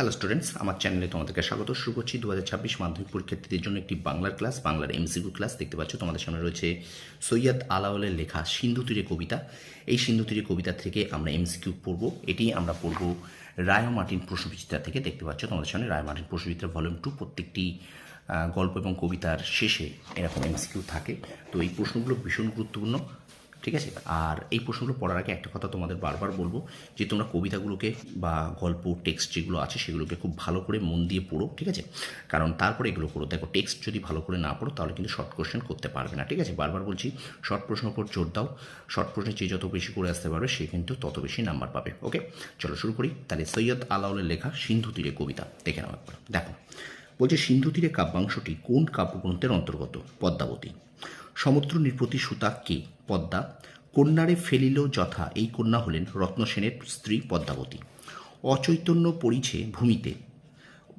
Hello students আমার চ্যানেলে তোমাদেরকে স্বাগত। শুরু করছি দু হাজার ছাব্বিশ মাধ্যমিক পরীক্ষার্থীদের জন্য একটি বাংলার ক্লাস বাংলার এমসিকিউ ক্লাস দেখতে পাচ্ছ, তোমাদের সামনে রয়েছে সৈয়দ আলাওলের লেখা সিন্ধু তীরে কবিতা। এই সিন্ধু তীরে কবিতা থেকে আমরা এমসিকিউ পড়ব। এটি আমরা পড়ব রায় মার্টিন প্রশ্নবিচিত্রা থেকে। দেখতে পাচ্ছ, তোমাদের সামনে রায় মার্টিন প্রশ্নবিচিত্রা ভলিউম টু প্রত্যেকটি গল্প এবং কবিতার শেষে এরকম এমসিকিউ থাকে। তো এই প্রশ্নগুলো ভীষণ গুরুত্বপূর্ণ। ঠিক আছে? আর এই প্রশ্নগুলো পড়ার আগে একটা কথা তোমাদের বারবার বলব যে তোমরা কবিতাগুলোকে বা গল্প টেক্সট যেগুলো আছে সেগুলোকে খুব ভালো করে মন দিয়ে পড়ো, ঠিক আছে? কারণ তারপরে এগুলো করো। দেখো টেক্সট যদি ভালো করে না পড়ো তাহলে কিন্তু শর্ট কোশ্চেন করতে পারবে না, ঠিক আছে? বারবার বলছি শর্ট প্রশ্নের উপর জোর দাও। শর্ট প্রশ্নে যে যত বেশি করে আসতে পারবে সে কিন্তু তত বেশি নাম্বার পাবে ওকে চলো শুরু করি। তাহলে সৈয়দ আলাউলের লেখা সিন্ধু তীরে কবিতা, দেখে নাও একবার। দেখো, বলছে, সিন্ধু তীরে কাব্যাংশটি কোন কাব্যগ্রন্থের অন্তর্গত? পদ্মাবতী। সমুদ্র নৃপতি সুতা কে? পদ্মা, কন্যারে ফেলিল যথা, এই কন্যা হলেন রত্নসেনের স্ত্রী পদ্মাবতী। অচৈতন্য পরিছে ভূমিতে।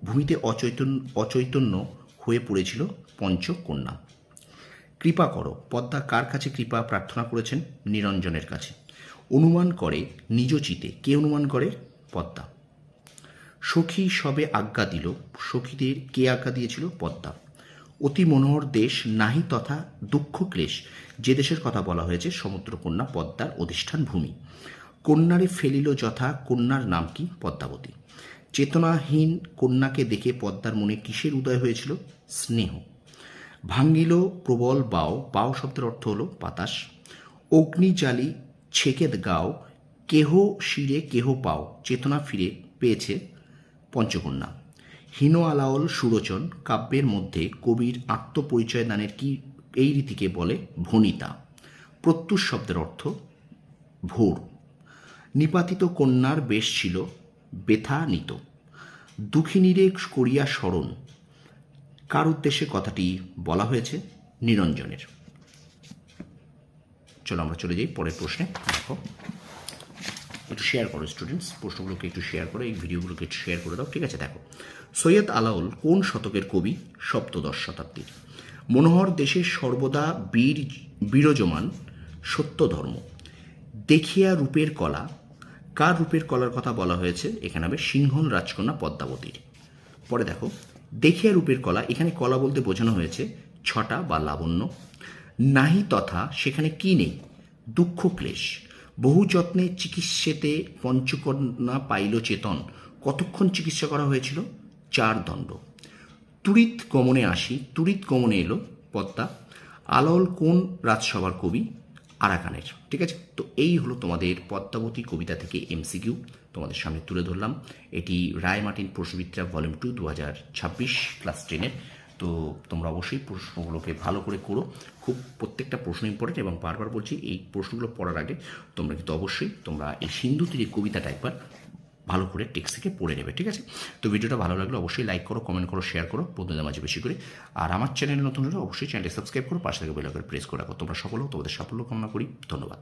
ভূমিতে অচৈতন্য অচৈতন্য হয়ে পড়েছিল পঞ্চকন্যা। কৃপা করো, পদ্মা কার কাছে কৃপা প্রার্থনা করেছেন? নিরঞ্জনের কাছে। অনুমান করে নিজ চিতে। কে অনুমান করে? পদ্মা। সখী সবে আজ্ঞা দিল, সখীদের কে আজ্ঞা দিয়েছিল? পদ্মা। অতি মনোহর দেশ, নাহি তথা দুঃখ ক্লেশ, যে দেশের কথা বলা হয়েছে সমুদ্রকন্যা পদ্মার অধিষ্ঠান ভূমি। কন্যারে ফেলিল যথা, কন্যার নাম কি? পদ্মাবতী। চেতনাহীন কন্যাকে দেখে পদ্মার মনে কিসের উদয় হয়েছিল? স্নেহ। ভাঙ্গিল প্রবল বাও বাও শব্দের অর্থ হলো বাতাস। অগ্নি জালি ছেকেদ গাও, কেহ শিরে কেহ পাও, চেতনা ফিরে পেয়েছে পঞ্চকন্যা। হীন আলাওল সুরোচন কাব্যের মধ্যে কবির আত্মপরিচয় দানের কি এই রীতিকে বলে ভনিতা প্রত্যুষ শব্দের অর্থ ভোর। নিপাতিত কন্যার বেশ ছিল বেথা নিত দুঃখিনীরে করিয়া স্মরণ। কার উদ্দেশ্যে কথাটি বলা হয়েছে? নিরঞ্জনের। চলো আমরা চলে যাই পরের প্রশ্নে। দেখো। একটু শেয়ার করো স্টুডেন্টস প্রশ্নগুলোকে একটু শেয়ার করো, এই ভিডিওগুলোকে একটু শেয়ার করে দাও, ঠিক আছে? দেখো, সৈয়দ আলাউল কোন শতকের কবি? সপ্তদশ শতাব্দীর। মনোহর দেশের সর্বদা বীর, বিরজমান, সত্য ধর্ম। দেখিয়া রূপের কলা। কার রূপের কলার কথা বলা হয়েছে? এখানে হবে সিংহন রাজকন্যা পদ্মাবতীর। পরে দেখো, দেখিয়া রূপের কলা, এখানে কলা বলতে বোঝানো হয়েছে ছটা বা লাবণ্য। নাহি তথা, সেখানে কি নেই? দুঃখ ক্লেশ। বহু যত্নে চিকিৎসেতে পঞ্চকন্যা পাইল চেতন। কতক্ষণ চিকিৎসা করা হয়েছিল? চার দণ্ড। তুরিত গমনে আসি, তুরিত গমনে এলো পদ্মা। আলল কোন রাজসভার কবি? আরাকানের। ঠিক আছে? তো এই হলো তোমাদের পদ্মাবতী কবিতা থেকে এমসিকিউ। তোমাদের সামনে তুলে ধরলাম। এটি রায় মার্টিন প্রশ্নবিদ্যা ভলিউম টু দু হাজার ছাব্বিশ ক্লাস টেনের তো তোমরা অবশ্যই প্রশ্নগুলোকে ভালো করে করো। খুব প্রত্যেকটা প্রশ্ন ইম্পর্টেন্ট এবং বারবার বলছি, এই প্রশ্নগুলো পড়ার আগে তোমরা কিন্তু অবশ্যই তোমরা এই সিন্ধু তীরে কবিতাটা একবার ভালো করে টেক্সট থেকে পড়ে নেবে, ঠিক আছে? তো ভিডিওটা ভালো লাগলে অবশ্যই লাইক করো কমেন্ট করো শেয়ার করো, বন্ধুদের মাঝে বেশি করে। আর আমার চ্যানেলে নতুন হলে অবশ্যই চ্যানেলটি সাবস্ক্রাইব করো, পাশে থেকে বেল করে প্রেস করে রাখো। তোমরা সকলেও তোমাদের সাফল্য কামনা করি। ধন্যবাদ।